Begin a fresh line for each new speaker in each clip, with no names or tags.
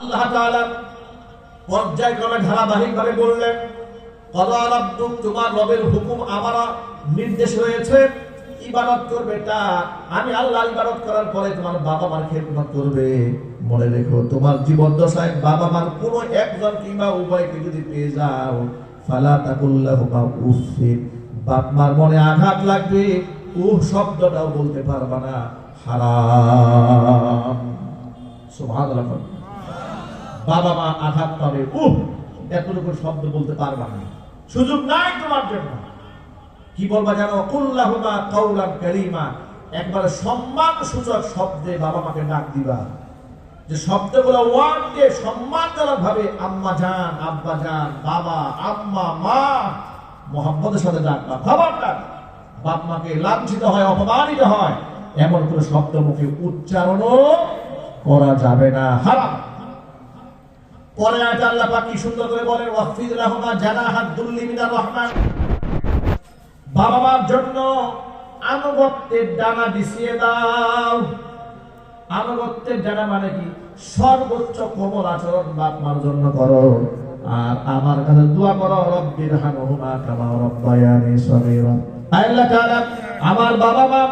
আল্লাহ তাআলা পর্যায়ক্রমে ধারাবাহিকভাবে বললেন কদা রাব্বুক, তোমার রবের হুকুম আমার নির্দেশ হয়েছে, ইবাদত করবে তা। আমি আল্লাহ ইবাদত করার পরে তোমার বাবা মার খেদমত করবে। মনে রেখো, তোমার জীবন দশায় বাবা মার কোনো একজন কিংবা উভয়কে যদি পেয়ে যাও, ফালা তাকুল্লাহুমা উফিন বাপ মার মনে আঘাত লাগবে ও শব্দটাও বলতে পারবা না। হারাম। সুবহানাল্লাহ। বাবা মা আঘাত পাবে উহ, এতটুকু শব্দ বলতে পারবা না। সুযোগ নাই তোমার জন্য। কি বলবা জানো? কুল্লাহুমা কাউলান কারীমা একবারে সম্মান সূচক শব্দে বাবা মাকে ডাক দিবা। যে শব্দগুলো ওয়ার্ড দিয়ে সম্মানজনক ভাবে আম্মা জান, আব্বা জান, বাবা, আম্মা, মা, মোহাম্মদের সাথে ডাকবা ডাক বাপ মাকে লাঞ্ছিত হয়, অপমানিত হয়, এমন কোন শব্দ মুখে উচ্চারণও করা যাবে না। হারাম। পরে আল্লাহ পাক কি সুন্দর করে বলেন দুল্লি মিনার রহমান। বাবা মার জন্য আনুগত্যের ডানা দাও। আনুগত্যের ডানা মানে কি? সর্বোচ্চ কোমল আচরণ বাপ মার জন্য করো। আর আমার কাছে দোয়া করো, রব্বির কামা রব্বায়ানি আল্লাহ তাআলা, আমার বাবা মা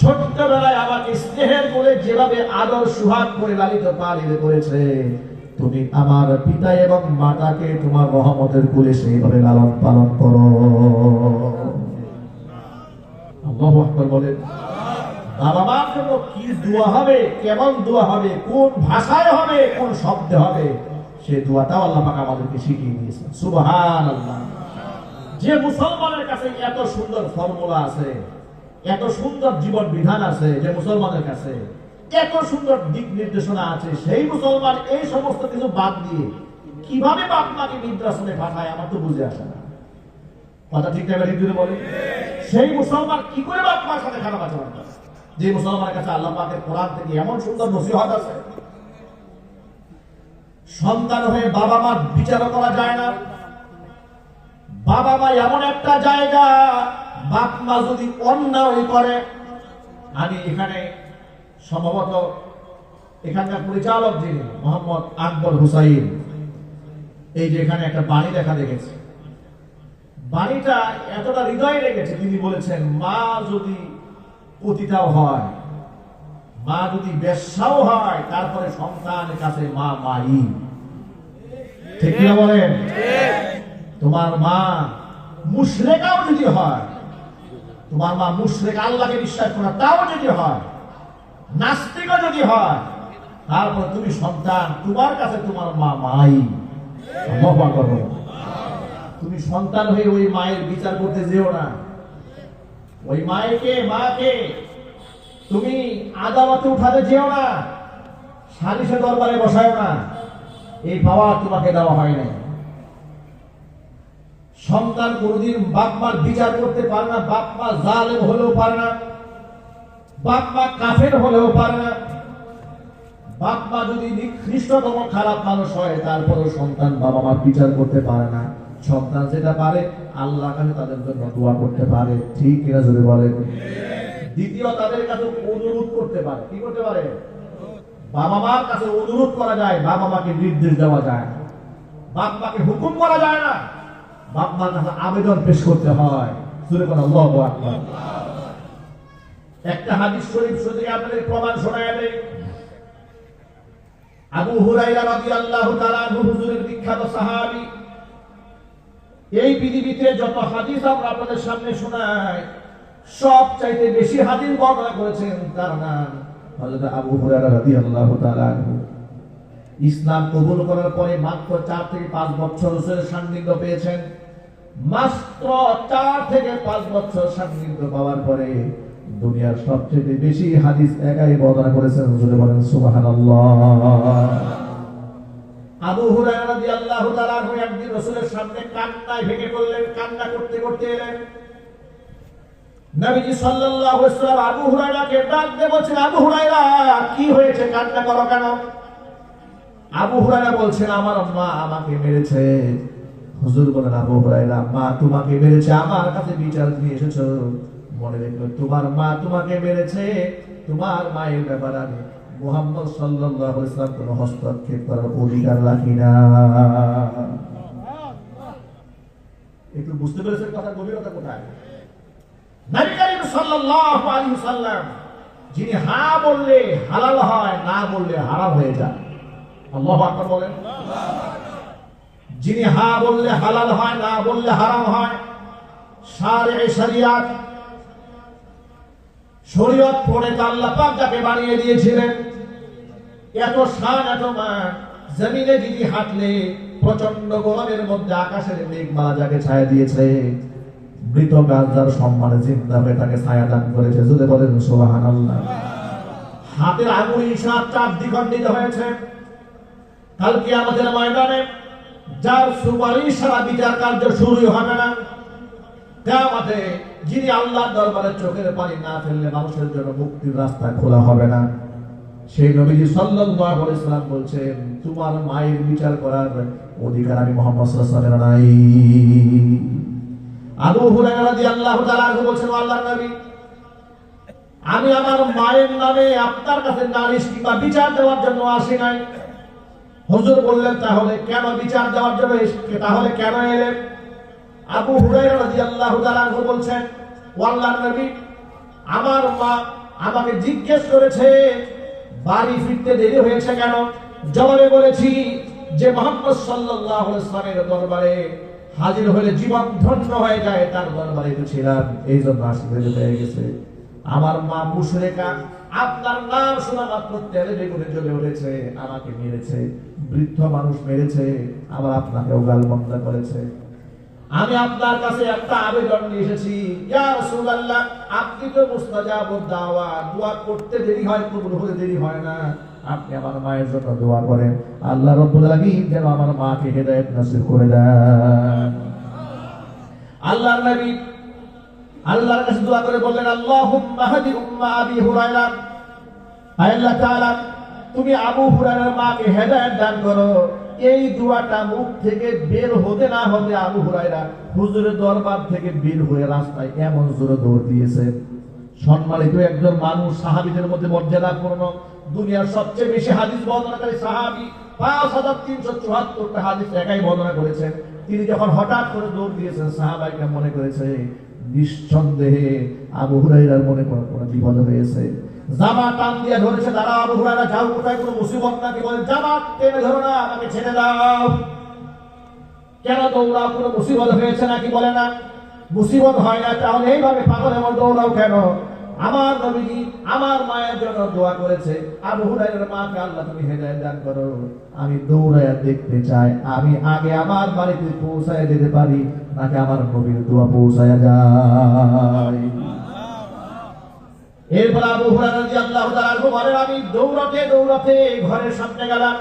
ছোট্টবেলায় আমাকে স্নেহের করে যেভাবে আদর সুহাগ করে লালিত পালিত করেছে তুমি আমার পিতা এবং মাতাকে তোমার রহমতের কুলে সেইভাবে লালন পালন করো। আল্লাহু কি দোয়া হবে? কেমন দোয়া হবে? কোন ভাষায় হবে? কোন শব্দে হবে? সে আল্লাহ আমাদেরকে শিখিয়ে সুবহানাল্লাহ। যে মুসলমানের কাছে এত সুন্দর আছে, এত সুন্দর জীবন বিধান আছে, যে মুসলমানের কাছে এত সুন্দর দিক নির্দেশনা আছে, সেই মুসলমান এই সমস্ত কিছু বাদ দিয়ে কীভাবে বাপ মাকে নিদ্রাসনে পাঠায় আমার তো বুঝে আসে না। কথা ঠিক না ঠিক বলে সেই মুসলমান কি করে বাপ মার সাথে খারাপ আচরণ করে? যে মুসলমানের কাছে আল্লাহ পাকের কোরআন থেকে এমন সুন্দর নসিহত আছে, সন্তান হয়ে বাবা মার বিচার করা যায় না। বাবা মা এমন একটা জায়গা, বাপ মা যদি অন্যায় করে, আমি এখানে সম্ভবত এখানকার পরিচালক যিনি, মোহাম্মদ আকবর হুসাইন, এই যে এখানে একটা বাণী দেখা দেখেছে। বাণীটা এতটা হৃদয়ে রেখেছে, তিনি বলেছেন, মা যদি পতিতাও হয়, মা যদি বেশ্যাও হয়, তারপরে সন্তানের কাছে মা মাই। ঠিক কিনা বলেন? তোমার মা মুশরেকাও যদি হয়, তোমার মা মুশরেক আল্লাহকে বিশ্বাস করা, তাও যদি হয় নাস্তিকও যদি হয়, তারপর তুমি সন্তান, তোমার কাছে তোমার মা মাই। আকবার বলো। তুমি সন্তান হয়ে ওই মায়ের বিচার করতে যেও না। ওই মায়েকে, মাকে তুমি আদালতে উঠাতে যেও না। সালিশে দরবারে বসায় না। এই পাওয়ার তোমাকে দেওয়া হয় নাই। সন্তান কোনদিন বাপ মার বিচার করতে পারে না বাপ মা জালেম হলেও পারে না। বাপ মা কাফের হলেও পারে না। বাপ মা যদি নিকৃষ্টতম খারাপ মানুষ হয় সন্তান বাবা বিচার করতে পারে না। সন্তান যেটা পারে, আল্লাহ কাছে তাদের জন্য দোয়া করতে পারে। ঠিক যদি বলে দ্বিতীয়, তাদের কাছে অনুরোধ করতে পারে। কি করতে পারে? বাবা মার কাছে অনুরোধ করা যায় বাবা মাকে নির্দেশ দেওয়া যায়। বাপ মাকে হুকুম করা যায় না। বাপ মার কাছে আবেদন পেশ করতে হয়। সুরে কোন আল্লাহু আকবার। একটা হাদিস শরীফ শুধু আপনাদের প্রমাণ শোনায় দেয় আবু হুরাইরা রাদিয়াল্লাহু তাআলা হুজুরের বিখ্যাত সাহাবী। এই পৃথিবীতে যত হাদিস আমরা আপনাদের সামনে শোনাই সব চাইতে বেশি হাদিস বর্ণনা করেছেন তার নাম আবু হুরায়রা রাদিয়াল্লাহু তাআলা ইসলাম কবুল করার পরে মাত্র চার থেকে পাঁচ বছর সান্নিধ্য পেয়েছেন। মাত্র চার থেকে পাঁচ বছর সান্নিধ্য পাওয়ার পরে দুনিয়ার সবচেয়ে বেশি হাদিস একাই বর্ণনা করেছেন হুজুরে বলেন, সুবহানাল্লাহ। আবু হুরায়রা রাদিয়াল্লাহু তাআলা আনহু একদিন রাসূলের সামনে কান্নায় ভেঙে পড়লেন, কান্না করতে করতে এলেন। নবীজি সাল্লাল্লাহু আলাইহি ওয়াসাল্লাম আবু হুরায়রাকে ডাক দিয়ে বলছেন, আবু হুরায়রা, কি হয়েছে? কান্না করো কেন? আবু হুরায়রা বলছেন, আমার মা আমাকে মেরেছে। হুজুর বলেন, আবু হুরায়রা, মা তোমাকে মেরেছে, আমার কাছে বিচার নিয়ে এসেছ। মনে রেখো, তোমার মা তোমাকে মেরেছে। তোমার মায়ের ব্যাপার আমি মোহাম্মদ সাল্লাল্লাহু আলাইহি সাল্লাম কোনো হস্তক্ষেপ করার অধিকার রাখি না। একটু বুঝতে পেরেছেন কথা গভীরতা কোথায়? নবী করিম সাল্লাল্লাহু আলাইহি সাল্লাম যিনি হা বললে হালাল হয়, না বললে হারাম হয়ে যায়। আল্লাহু বলেন। যিনি হা বললে হালাল হয়, না বললে হারাম হয় সারে শরিয়াত শরীয়ত পড়ে তো আল্লাহ পাক যাকে বানিয়ে দিয়েছিলেন। এত শান এত মান, জমিনে যদি হাঁটলে প্রচণ্ড গরমের মধ্যে আকাশের মেঘমালা যাকে ছায়া দিয়েছে, মৃত গাছ যার সম্মানে চিন্তা হয়ে তাকে ছায়া দান করেছে। যদি বলেন সোহান আল্লাহ হাতের আঙুল ইশার চার দ্বিখণ্ডিত হয়েছে। কালকে আমাদের ময়দানে যার সুপারিশ সারা বিচার কার্য শুরুই হবে না, কেয়ামতে যিনি আল্লাহর দরবারে চোখের পানি না ফেললে মানুষের জন্য মুক্তির রাস্তা খোলা হবে না। সেই নবীজি সাল্লাল্লাহু আলাইহি সাল্লাম বলছেন, তোমার মায়ের বিচার করার অধিকার আমি মুহাম্মদ সাল্লাল্লাহু আলাইহি নাই। আবু হুরায়রা রাদিয়াল্লাহু তাআলা বলছেন আল্লাহর নবী, আমি আমার মায়ের নামে আপনার কাছে নালিশ কিংবা বিচার দেওয়ার জন্য আসি নাই। হুজুর বললেন, তাহলে কেন বিচার দেওয়ার জন্য তাহলে কেন এলেন? আবু হুরায়রা রাদিয়াল্লাহু তাআলা আনহু বলছেন ও আল্লাহর নবী, আমার মা আমাকে জিজ্ঞেস করেছে, বাড়ি ফিরতে দেরি হয়েছে কেন? জবাবে বলেছি যে মোহাম্মদ সাল্লাল্লাহু আলাইহি ওয়াসাল্লামের দরবারে হাজির হলে জীবন ধন্য হয়ে যায়, তার দরবারে তো ছিলাম এই জন্য দেরি হয়ে গেছে। আমার মা মুশরিকা, আপনার নাম শোনা মাত্র তেলে বেগুনে জ্বলে উঠেছে, আমাকে মেরেছে, বৃদ্ধ মানুষ মেরেছে, আবার আপনাকেও গালমন্দা করেছে। আমি আপনার কাছে একটা আবেদন নিয়ে এসেছি। ইয়া রাসূলুল্লাহ, আপনি তো মুস্তাজাবুদ দাওয়া, দোয়া করতে দেরি হয়, কবুল হতে দেরি হয় না। আপনি আমার মায়ের জন্য দোয়া করেন। আল্লাহ রাব্বুল যেন আমার মাকে হেদায়েত নসিব করে দেন। আল্লাহর নবী আল্লাহর কাছে দোয়া করে বললেন, আল্লাহুম্মা হাদি উম্মা আবি হুরায়রা। আল্লাহ তাআলা, তুমি আবু হুরায়রার মাকে হেদায়েত দান করো। এই দোয়াটা মুখ থেকে বের হতে না হতে আবু হুরায়রা হুজুরের দরবার থেকে বের হয়ে রাস্তায় এমন জোরে দৌড় দিয়েছে। সম্মানিত একজন মানুষ সাহাবিদের মধ্যে মর্যাদাপূর্ণ, দুনিয়ার সবচেয়ে বেশি হাদিস বর্ণনাকারী সাহাবি, পাঁচ হাজার তিনশো চুয়াত্তরটা হাদিস একাই বর্ণনা করেছেন তিনি যখন হঠাৎ করে দৌড় দিয়েছেন সাহাবাইকে মনে করেছে, নিঃসন্দেহে আবু হুরাইরার মনে কোনো বিপদ হয়েছে। জামা টান দিয়ে ধরেছে তারা আবু যাও কোথায় কোনো মুসিবত নাকি? বলে জামা টেনে ধরো না, আমাকে ছেড়ে দাও। কেন দৌড়াও? কোনো মুসিবত হয়েছে নাকি? বলে না। মুসিবত হয় না, তাহলে এইভাবে পাগলের মতো দৌড়াও কেন? আমার নবীজি আমার মায়ের জন্য দোয়া করেছে। আবু হুরাইরার মাকে আল্লাহ তুমি হেদায়েত দান করো। আমি দৌড়ায়া দেখতে চাই। আমি আগে আমার বাড়িতে পৌঁছায় যেতে পারি, নাকি আমার নবীর দোয়া পৌঁছায় যায়? এরপর আবু তাআলা আনহু বলেন, আমি দৌড়াতে দৌড়াতে ঘরের সামনে গেলাম।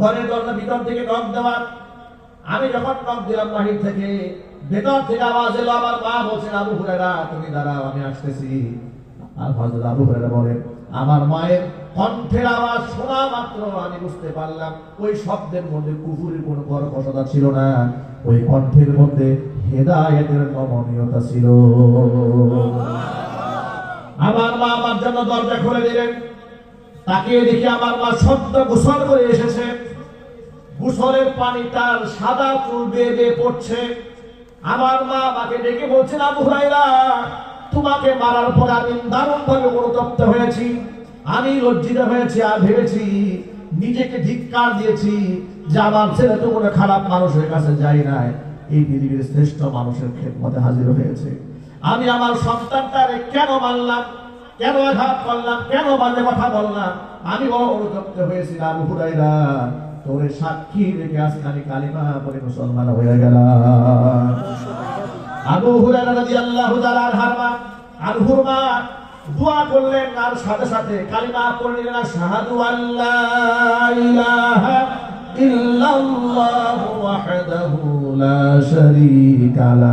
ঘরের দরজা ভিতর থেকে নক দেওয়ার আমি যখন নক দিলাম বাহির থেকে, ভেতর থেকে আওয়াজ এলো, আমার মা বলছেন, আবু হুরায়রা, তুমি দাঁড়াও, আমি আসতেছি। আর হযরত আবু হুরায়রা বলেন, আমার মায়ের কণ্ঠের আওয়াজ শোনা মাত্র, আমি বুঝতে পারলাম, ওই শব্দের মধ্যে কুকুরের কোনো কর্কশতা ছিল না। ওই কণ্ঠের মধ্যে হেদায়েতের নমনীয়তা ছিল। আমার মা আমার জন্য দরজা খুলে দিলেন। তাকে দেখে আমার মা সদ্য গোসল করে এসেছে। গোসলের পানি তার সাদা চুল বেয়ে বেয়ে পড়ছে। আমার মা আমাকে ডেকে বলছেন, আবু হুরাইরা তোমাকে মারার পর আমি দারুণ ভাবে অনুতপ্ত হয়েছি। আমি লজ্জিত হয়েছি আর ভেবেছি নিজেকে ধিক্কার দিয়েছি যে আমার ছেলে তো কোনো খারাপ মানুষের কাছে যাই নাই। এই পৃথিবীর শ্রেষ্ঠ মানুষের খেদমতে হাজির হয়েছে। আমি আমার সন্তানটারে কেন মারলাম? কেন আঘাত করলাম? কেন বাজে কথা বললাম? আমি অনুতপ্ত হয়েছি আবু হুরাইরা তোরে সাক্ষী রেখে আজকে আমি কালিমা পরে মুসলমান হয়ে গেলাম। আবু হুরায়রা রাদিয়াল্লাহু তাআলা আনহার মা আনহুর মা দোয়া করলেন, আর সাথে সাথে কালিমা পড়ে নিলেন আশহাদু আল্লা ইলাহা ইল্লাল্লাহু ওয়াহদাহু লা শারীকা লা